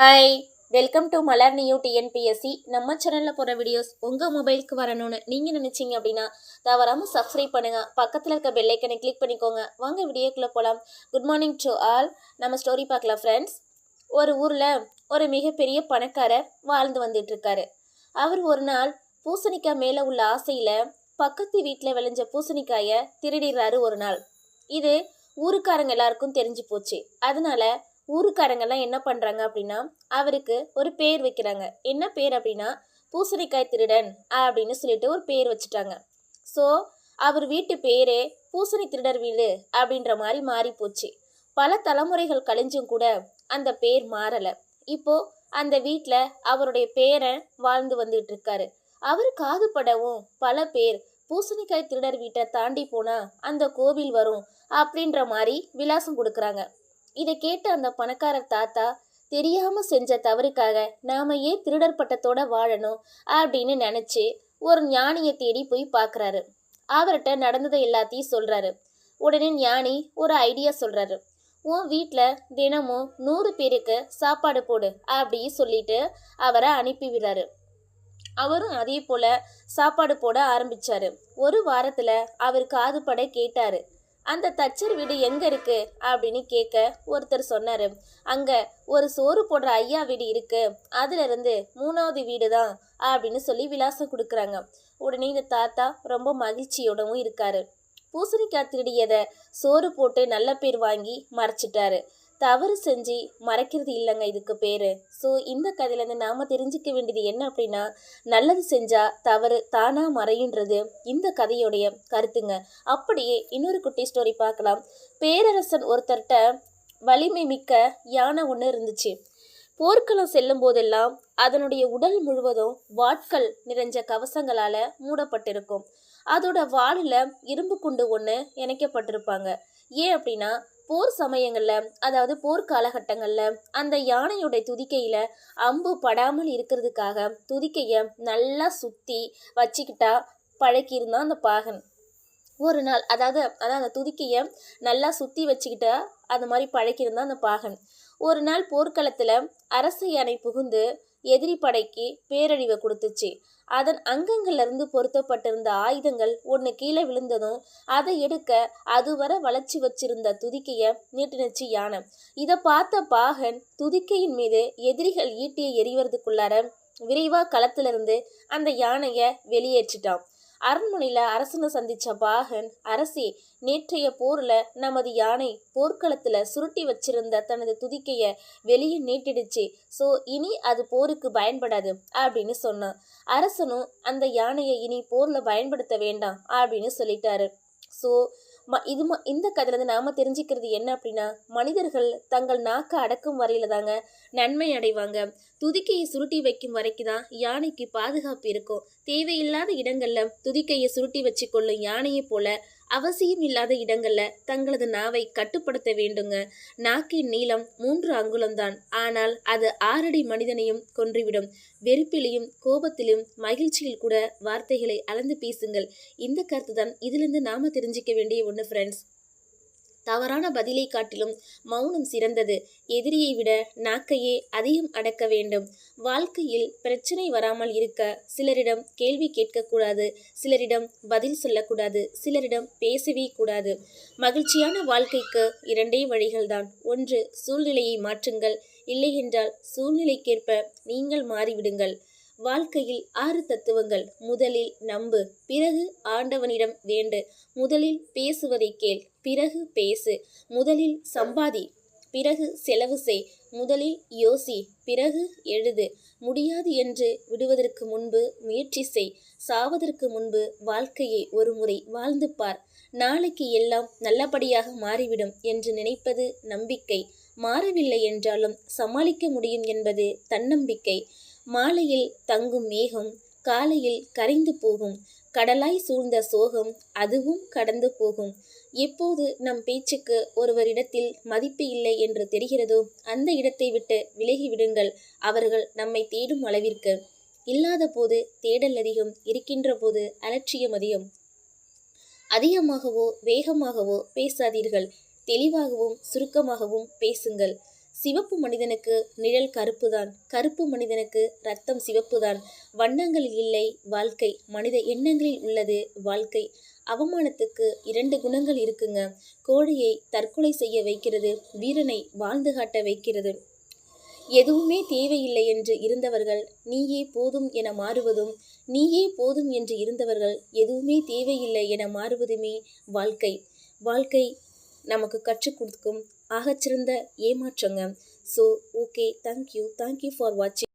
Hi welcome to Malar new TNPSC நம்ம சேனலில் போகிற வீடியோஸ் உங்கள் மொபைலுக்கு வரணும்னு நீங்கள் நினச்சிங்க அப்படின்னா தவறாமல் சப்ஸ்கிரைப் பண்ணுங்கள் பக்கத்தில் இருக்க பெல்லைக்கனை கிளிக் பண்ணிக்கோங்க. வாங்க வீடியோக்குள்ளே போகலாம் குட் மார்னிங் டு ஆல் நம்ம ஸ்டோரி பார்க்கலாம் ஃப்ரெண்ட்ஸ் ஒரு ஊரில் ஒரு மிகப்பெரிய பணக்காரர் வாழ்ந்து வந்துட்டுருக்காரு. அவர் ஒரு நாள் பூசணிக்காய் மேலே உள்ள ஆசையில் பக்கத்து வீட்டில் விளைஞ்ச பூசணிக்காயை திருடிடுறாரு ஒரு நாள். இது ஊருக்காரங்க எல்லாருக்கும் தெரிஞ்சு போச்சு. அதனால ஊருக்காரங்கெல்லாம் என்ன பண்ணுறாங்க அப்படின்னா அவருக்கு ஒரு பேர் வைக்கிறாங்க. என்ன பேர் அப்படின்னா பூசணிக்காய் திருடன் அப்படின்னு சொல்லிட்டு ஒரு பேர் வச்சுட்டாங்க. ஸோ அவர் வீட்டு பேரே பூசணி திருடர் வீடு அப்படின்ற மாதிரி மாறி போச்சு பல தலைமுறைகள் கழிஞ்சும் கூட அந்த பேர் மாறலை. இப்போ அந்த வீட்டில் அவருடைய பேரன் வாழ்ந்து வந்துட்டு இருக்காரு. அவர் காதுபடவும் பல பேர் பூசணிக்காய் திருடர் வீட்டை தாண்டி போனால் அந்த கோவில் வரும் அப்படின்ற மாதிரி விலாசம் கொடுக்குறாங்க. இதை கேட்டு அந்த பணக்காரர் தாத்தா தெரியாம செஞ்ச தவறுக்காக நாம ஏன் திருடர் பட்டத்தோட வாழணும் அப்படின்னு நினைச்சு ஒரு ஞானியை தேடி போய் பார்க்குறாரு அவர்கிட்ட நடந்ததை எல்லாத்தையும் சொல்றாரு. உடனே ஞானி ஒரு ஐடியா சொல்றாரு. உன் வீட்டில் தினமும் நூறு பேருக்கு சாப்பாடு போடு அப்படி சொல்லிட்டு அவரை அனுப்பி விடுறாரு. அவரும் அதே போல் சாப்பாடு போட ஆரம்பித்தார் ஒரு வாரத்தில் அவர் காதுபட கேட்டார். அந்த தச்சர் வீடு எங்க இருக்கு? அப்படின்னு கேட்க ஒருத்தர் சொன்னாரு. அங்க ஒரு சோறு போடுற ஐயா வீடு இருக்கு. அதுல இருந்து மூணாவது வீடு தான் அப்படின்னு சொல்லி விலாசம் கொடுக்குறாங்க. உடனே இந்த தாத்தா ரொம்ப மகிழ்ச்சியோடவும் இருக்காரு. பூசணிக்காய் திருடியதை சோறு போட்டு நல்ல பேர் வாங்கி மறைச்சிட்டாரு. தவறு செஞ்சு மறைக்கிறது இல்லைங்க இதுக்கு பேர். ஸோ இந்த கதையிலேருந்து நாம் தெரிஞ்சுக்க வேண்டியது என்ன அப்படின்னா நல்லது செஞ்சால் தவறு தானாக மறையுன்றது இந்த கதையோடைய கருத்துங்க. அப்படியே இன்னொரு குட்டி ஸ்டோரி பார்க்கலாம். பேரரசன் ஒருத்தர்கிட்ட வலிமை மிக்க யானை ஒன்று இருந்துச்சு. போர்க்களம் செல்லும் போதெல்லாம் அதனுடைய உடல் முழுவதும் வாட்கள் நிறைஞ்ச கவசங்களால் மூடப்பட்டிருக்கும். அதோட வாளில் இரும்பு குண்டு ஒன்று இணைக்கப்பட்டிருப்பாங்க. ஏன் அப்படின்னா போர் சமயங்களில் அதாவது போர் காலகட்டங்களில் அந்த யானையுடைய துதிக்கையில் அம்பு படாமல் இருக்கிறதுக்காக துதிக்கையை நல்லா சுற்றி வச்சுக்கிட்டா பழக்கியிருந்தான் அந்த பாகன். ஒரு நாள் அதாவது அதான் அந்த துதிக்கையை நல்லா சுற்றி வச்சுக்கிட்டா அந்த மாதிரி பழக்கியிருந்தான் அந்த பாகன். ஒரு நாள் போர்க்களத்தில் அரச யானை புகுந்து எதிரி படைக்கு பேரழிவை கொடுத்துச்சு. அதன் அங்கங்கள்லேருந்து பொருத்தப்பட்டிருந்த ஆயுதங்கள் ஒன்று கீழே விழுந்ததும் அதை எடுக்க அதுவரை வளர்ச்சி வச்சிருந்த துதிக்கையை நீட்டினுச்சு யானை. இதை பார்த்த பாகன் துதிக்கையின் மீது எதிரிகள் ஈட்டியை எறிவதுக்குள்ளார விரைவாக களத்திலிருந்து அந்த யானையை வெளியேற்றிட்டான். அரண்மனையில் அரசனை சந்தித்த பாகன் அரசி நேற்றைய போரில் நமது யானை போர்க்களத்தில் சுருட்டி வச்சிருந்த தனது துதிக்கையை வெளியே நீட்டிடுச்சு. ஸோ இனி அது போருக்கு பயன்படாது அப்படின்னு சொன்னான். அரசனும் அந்த யானையை இனி போரில் பயன்படுத்த வேண்டாம் அப்படின்னு சொல்லிட்டாரு. ஸோ ம இது ம இந்த கதையிலேருந்து நாம் தெரிஞ்சுக்கிறது என்ன அப்படின்னா மனிதர்கள் தங்கள் நாக்கை அடக்கும் வரையில் தாங்க நன்மை அடைவாங்க. துதிக்கையை சுருட்டி வைக்கும் வரைக்கும் தான் யானைக்கு பாதுகாப்பு இருக்கும். தேவையில்லாத இடங்களில் துதிக்கையை சுருட்டி வச்சு கொள்ளும் யானையை போல அவசியம் இல்லாத இடங்கள்ல தங்களது நாவை கட்டுப்படுத்த வேண்டுங்க. நாக்கின் நீளம் மூன்று அங்குலம்தான். ஆனால் அது ஆறடி மனிதனையும் கொன்றுவிடும். வெறுப்பிலையும் கோபத்திலும் மகிழ்ச்சியில் கூட வார்த்தைகளை அளந்து பேசுங்கள். இந்த கருத்து தான் இதிலிருந்து நாம தெரிஞ்சிக்க வேண்டிய ஒன்று ஃப்ரெண்ட்ஸ் தவறான பதிலை காட்டிலும் மௌனம் சிறந்தது. எதிரியை விட நாக்கையே அதிகம் அடக்க வேண்டும். வாழ்க்கையில் பிரச்சனை வராமல் இருக்க சிலரிடம் கேள்வி கேட்கக்கூடாது. சிலரிடம் பதில் சொல்லக்கூடாது. சிலரிடம் பேசவே கூடாது. மகிழ்ச்சியான வாழ்க்கைக்கு இரண்டே வழிகள்தான். ஒன்று சூழ்நிலையை மாற்றுங்கள். இல்லையென்றால் சூழ்நிலைக்கேற்ப நீங்கள் மாறிவிடுங்கள். வாழ்க்கையில் ஆறு தத்துவங்கள். முதலில் நம்பு பிறகு ஆண்டவனிடம் வேண்டு. முதலில் பேசுவதை கேள் பிறகு பேசு. முதலில் சம்பாதி பிறகு செலவு செய். முதலில் யோசி பிறகு எழுது. முடியாது என்று விடுவதற்கு முன்பு முயற்சி செய். சாவதற்கு முன்பு வாழ்க்கையை ஒரு முறை வாழ்ந்து பார். நாளைக்கு எல்லாம் நல்லபடியாக மாறிவிடும் என்று நினைப்பது நம்பிக்கை. மாறவில்லை என்றாலும் சமாளிக்க முடியும் என்பது தன்னம்பிக்கை. மாலையில் தங்கும் மேகம் காலையில் கரைந்து போகும். கடலாய் சூழ்ந்த சோகம் அதுவும் கடந்து போகும். எப்போது நம் பேச்சுக்கு ஒருவரிடத்தில் மதிப்பு இல்லை என்று தெரிகிறதோ அந்த இடத்தை விட்டு விலகி விடுங்கள் அவர்கள் நம்மை தேடும் அளவிற்கு. இல்லாத போது தேடல் அதிகம் இருக்கின்ற போது அலட்சியம் அதிகம். அதிகமாகவோ வேகமாகவோ பேசாதீர்கள். தெளிவாகவும் சுருக்கமாகவும் பேசுங்கள். சிவப்பு மனிதனுக்கு நிழல் கருப்பு தான் கருப்பு மனிதனுக்கு ரத்தம் சிவப்பு தான் வண்ணங்களில் இல்லை வாழ்க்கை. மனித எண்ணங்களில் உள்ளது வாழ்க்கை. அவமானத்துக்கு இரண்டு குணங்கள் இருக்குங்க. கோழியை தற்கொலை செய்ய வைக்கிறது வீரனை வாழ்ந்து காட்ட வைக்கிறது. எதுவுமே தேவையில்லை என்று இருந்தவர்கள் நீயே போதும் என மாறுவதும் நீயே போதும் என்று இருந்தவர்கள் எதுவுமே தேவையில்லை என மாறுவதுமே வாழ்க்கை. வாழ்க்கை நமக்கு கற்றுக் கொடுக்கும் ஆகச்சிறந்த ஏமாற்றங்க. So okay thank you thank you for வாட்சிங்